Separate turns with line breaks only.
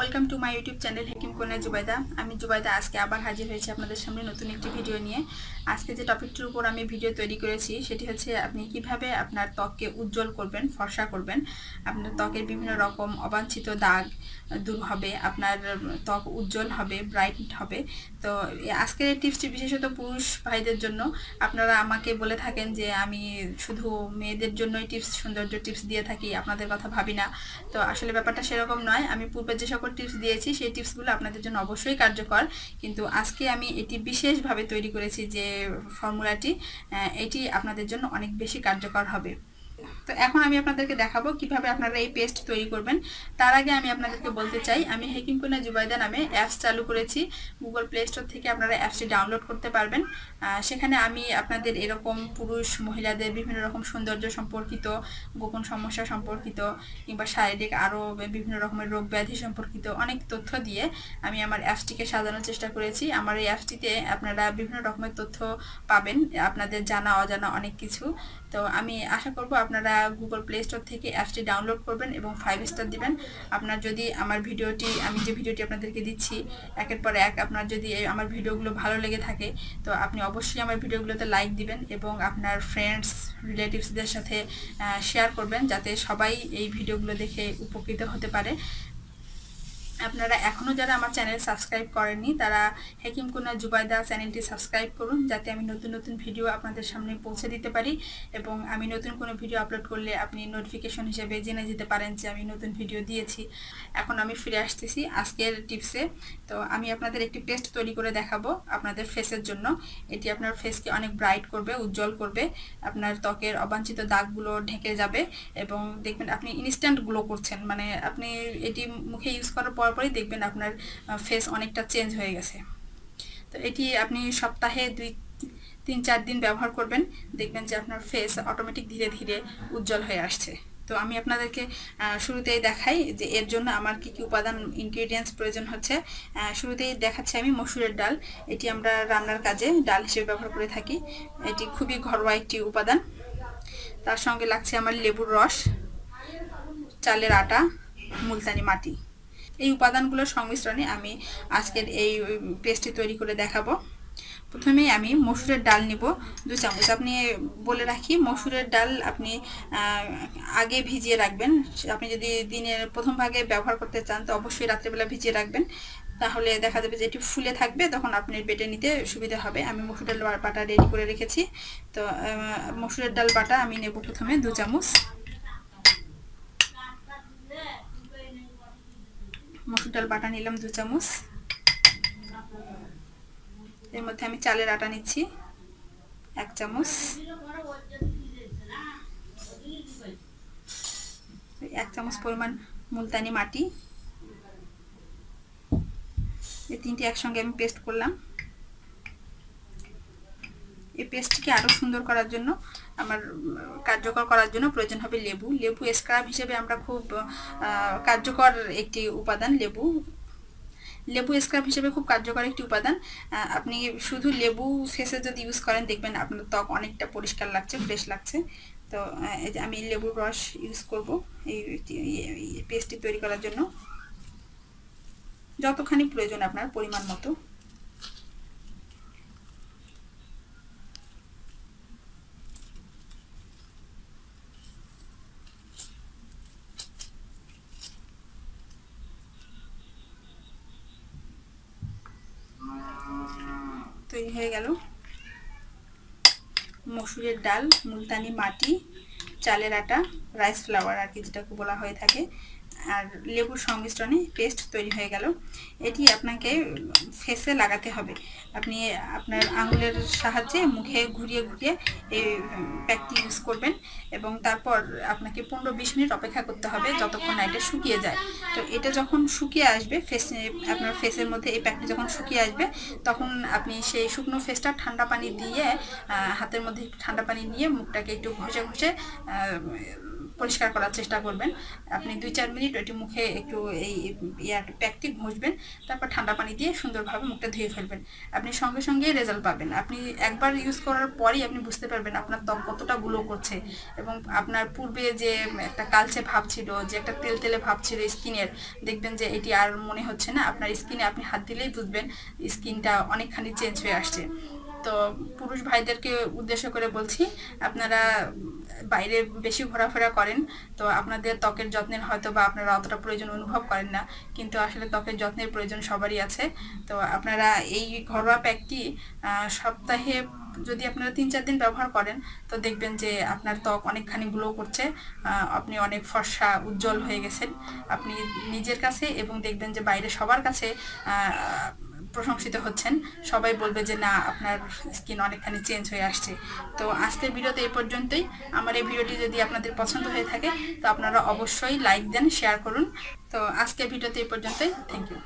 Welcome to my YouTube channel হেকিম কোনা জুবাইদা আমি জুবাইদা, আজকে আবার হাজির হয়েছি আপনাদের সামনে নতুন একটি ভিডিও নিয়ে। আজকে যে টপিকটির উপর আমি ভিডিও তৈরি করেছি, সেটি হচ্ছে আপনি কীভাবে আপনার ত্বককে উজ্জ্বল করবেন, ফর্সা করবেন। আপনার ত্বকের বিভিন্ন রকম অবাঞ্ছিত দাগ দূর হবে, আপনার ত্বক উজ্জ্বল হবে ব্রাইট হবে। তো আজকের এই টিপসটি বিশেষত পুরুষ ভাইদের জন্য। আপনারা আমাকে বলে থাকেন যে আমি শুধু মেয়েদের জন্যই টিপস সৌন্দর্য টিপস দিয়ে থাকি, আপনাদের কথা ভাবি না। তো আসলে ব্যাপারটা সেরকম নয়, আমি পূর্বে যে সকল টিপস দিয়েছি, সেই টিপসগুলো আপনাদের জন্য অবশ্যই কার্যকর। কিন্তু আজকে আমি এটি বিশেষভাবে তৈরি করেছি যে ফর্মুলাটি এটি আপনাদের জন্য অনেক বেশি কার্যকর হবে। তো এখন আমি আপনাদেরকে দেখাবো কীভাবে আপনারা এই পেস্ট তৈরি করবেন। তার আগে আমি আপনাদেরকে বলতে চাই, আমি হেকিম কুনা জুবাইদা নামে অ্যাপস চালু করেছি। গুগল প্লে স্টোর থেকে আপনারা অ্যাপসটি ডাউনলোড করতে পারবেন। সেখানে আমি আপনাদের এরকম পুরুষ, মহিলাদের বিভিন্ন রকম সৌন্দর্য সম্পর্কিত, গোপন সমস্যা সম্পর্কিত, কিংবা শারীরিক আরও বিভিন্ন রকমের রোগ ব্যাধি সম্পর্কিত অনেক তথ্য দিয়ে আমি আমার অ্যাপসটিকে সাজানোর চেষ্টা করেছি। আমার এই অ্যাপসটিতে আপনারা বিভিন্ন রকমের তথ্য পাবেন, আপনাদের জানা, অজানা অনেক কিছু। তো আমি আশা করব আপনারা গুগল প্লে স্টোর থেকে অ্যাপসটি ডাউনলোড করবেন এবং ফাইভ স্টার দিবেন। আপনার যদি আমার ভিডিওটি, আমি যে ভিডিওটি আপনাদেরকে দিচ্ছি, একের পর এক আপনার যদি আমার ভিডিওগুলো ভালো লেগে থাকে, তো আপনি অবশ্যই আমার ভিডিওগুলোতে লাইক দিবেন এবং আপনার ফ্রেন্ডস রিলেটিভসদের সাথে শেয়ার করবেন যাতে সবাই এই ভিডিওগুলো দেখে উপকৃত হতে পারে। আপনারা এখনও যারা আমার চ্যানেল সাবস্ক্রাইব করেননি, তারা হেকিম কুনা জুবাইদা চ্যানেলটি সাবস্ক্রাইব করুন, যাতে আমি নতুন নতুন ভিডিও আপনাদের সামনে পৌঁছে দিতে পারি এবং আমি নতুন কোনো ভিডিও আপলোড করলে আপনি নোটিফিকেশন হিসেবে জেনে যেতে পারেন যে আমি নতুন ভিডিও দিয়েছি। এখন আমি ফিরে আসতেছি আজকের টিপসে তো আমি আপনাদের একটি পেস্ট তৈরি করে দেখাবো আপনাদের ফেসের জন্য। এটি আপনার ফেসকে অনেক ব্রাইট করবে, উজ্জ্বল করবে, আপনার ত্বকের অবাঞ্ছিত দাগগুলো ঢেকে যাবে এবং দেখবেন আপনি ইনস্ট্যান্ট গ্লো করছেন। মানে আপনি এটি মুখে ইউজ করার পর পরই দেখবেন আপনার ফেস অনেকটা চেঞ্জ হয়ে গেছে। তো এটি আপনি সপ্তাহে দুই, তিন, চার দিন ব্যবহার করবেন। দেখবেন যে আপনার ফেস অটোমেটিক ধীরে ধীরে উজ্জ্বল হয়ে আসছে। তো আমি আপনাদেরকে শুরুতেই দেখাই যে এর জন্য আমার কি কি উপাদান ইনগ্রিডিয়েন্টস প্রয়োজন হচ্ছে। শুরুতেই দেখাচ্ছি আমি মসুরের ডাল। এটি আমরা রান্নার কাজে ডাল হিসেবে ব্যবহার করে থাকি। এটি খুবই ঘরোয়া একটি উপাদান। তার সঙ্গে লাগছে আমার লেবুর রস, চালের আটা, মুলতানি মাটি। এই উপাদানগুলোর সংমিশ্রণে আমি আজকের এই পেস্টটি তৈরি করে দেখাবো। প্রথমেই আমি মসুরের ডাল নিব দু চামচ। আপনি বলে রাখি, মসুরের ডাল আপনি আগে ভিজিয়ে রাখবেন। আপনি যদি দিনের প্রথম ভাগে ব্যবহার করতে চান, তো অবশ্যই রাত্রেবেলা ভিজিয়ে রাখবেন। তাহলে দেখা যাবে যে এটি ফুলে থাকবে, তখন আপনি বেটে নিতে সুবিধা হবে। আমি মসুর ডাল বাটা রেডি করে রেখেছি। তো মসুরের ডাল বাটা আমি নেব প্রথমে দু চামচ। মসুর ডাল, বাটা নিলাম দু চামচ। এর মধ্যে আমি চালের আটা নিচ্ছি, এক চামচ। এক চামচ পরিমাণ মুলতানি মাটি। এই তিনটি একসঙ্গে আমি পেস্ট করলাম। এই পেস্টটিকে আরও সুন্দর করার জন্য আমার কার্যকর করার জন্য প্রয়োজন হবে লেবু। লেবু স্ক্রাব হিসেবে আমরা খুব কার্যকর একটি উপাদান লেবু। লেবু স্ক্রাব হিসেবে খুব কার্যকর একটি উপাদান। আপনি শুধু লেবু ফেসে যদি ইউজ করেন, দেখবেন আপনার ত্বক অনেকটা পরিষ্কার লাগছে ফ্রেশ লাগছে। তো আমি লেবুর রস ইউজ করব এই পেস্টটি তৈরি করার জন্য। যতখানি প্রয়োজন আপনার পরিমাণ মতো। হয়ে গেল। মসুরের ডাল, মুলতানি মাটি, চালের আটা রাইস ফ্লাওয়ার আর কি যেটাকে বলা হয়ে থাকে। আর লেবুর সংমিশ্রণে পেস্ট তৈরি হয়ে গেল। এটি আপনাকে ফেসে লাগাতে হবে। আপনি আপনার আঙুলের সাহায্যে মুখে ঘুরিয়ে ঘুরিয়ে এই প্যাকটি ইউজ করবেন এবং তারপর আপনাকে পনেরো বিশ মিনিট অপেক্ষা করতে হবে যতক্ষণ না এটা শুকিয়ে যায়। তো এটা যখন শুকিয়ে আসবে ফেস আপনার ফেসের মধ্যে এই প্যাকটি যখন শুকিয়ে আসবে, তখন আপনি সেই শুকনো ফেসটা ঠান্ডা পানি দিয়ে হাতের মধ্যে একটু ঠান্ডা পানি নিয়ে মুখটাকে একটু ঘষে ঘষে পরিষ্কার করার চেষ্টা করবেন। আপনি দুই চার মিনিট ওইটি মুখে একটু এই ইয়ার প্যাকটি ঘষবেন, তারপর ঠান্ডা পানি দিয়ে সুন্দরভাবে মুখটা ধুয়ে ফেলবেন। আপনি সঙ্গে সঙ্গে রেজাল্ট পাবেন। আপনি একবার ইউজ করার পরই আপনি বুঝতে পারবেন আপনার ত্বক কতটা গ্লো করছে এবং আপনার পূর্বে যে একটা কালচে ভাব ছিল, যে একটা তেল তেলে ভাব ছিল স্কিনের, দেখবেন যে এটি আর মনে হচ্ছে না। আপনার স্কিনে আপনি হাত দিলেই বুঝবেন স্কিনটা অনেকখানি চেঞ্জ হয়ে আসছে। তো পুরুষ ভাইদেরকে উদ্দেশ্য করে বলছি, আপনারা বাইরে বেশি ঘোরাফেরা করেন, তো আপনাদের ত্বকের যত্নের হয়তো বা আপনারা অতটা প্রয়োজন অনুভব করেন না, কিন্তু আসলে ত্বকের যত্নের প্রয়োজন সবারই আছে। তো আপনারা এই ঘরোয়া প্যাকটি সপ্তাহে যদি আপনারা তিন চার দিন ব্যবহার করেন, তো দেখবেন যে আপনার ত্বক অনেকখানি গ্লো করছে আপনি অনেক ফর্সা, উজ্জ্বল হয়ে গেছেন। আপনি নিজের কাছে এবং দেখবেন যে বাইরে সবার কাছে প্রশংসিত হচ্ছেন। সবাই বলবে যে, না, আপনার স্কিন অনেকখানি চেঞ্জ হয়ে আসছে। তো আজকের ভিডিওতে এ পর্যন্তই। আমার এই ভিডিওটি যদি আপনাদের পছন্দ হয়ে থাকে, তো আপনারা অবশ্যই লাইক দেন, শেয়ার করুন। তো আজকের ভিডিওতে এ পর্যন্তই। Thank you.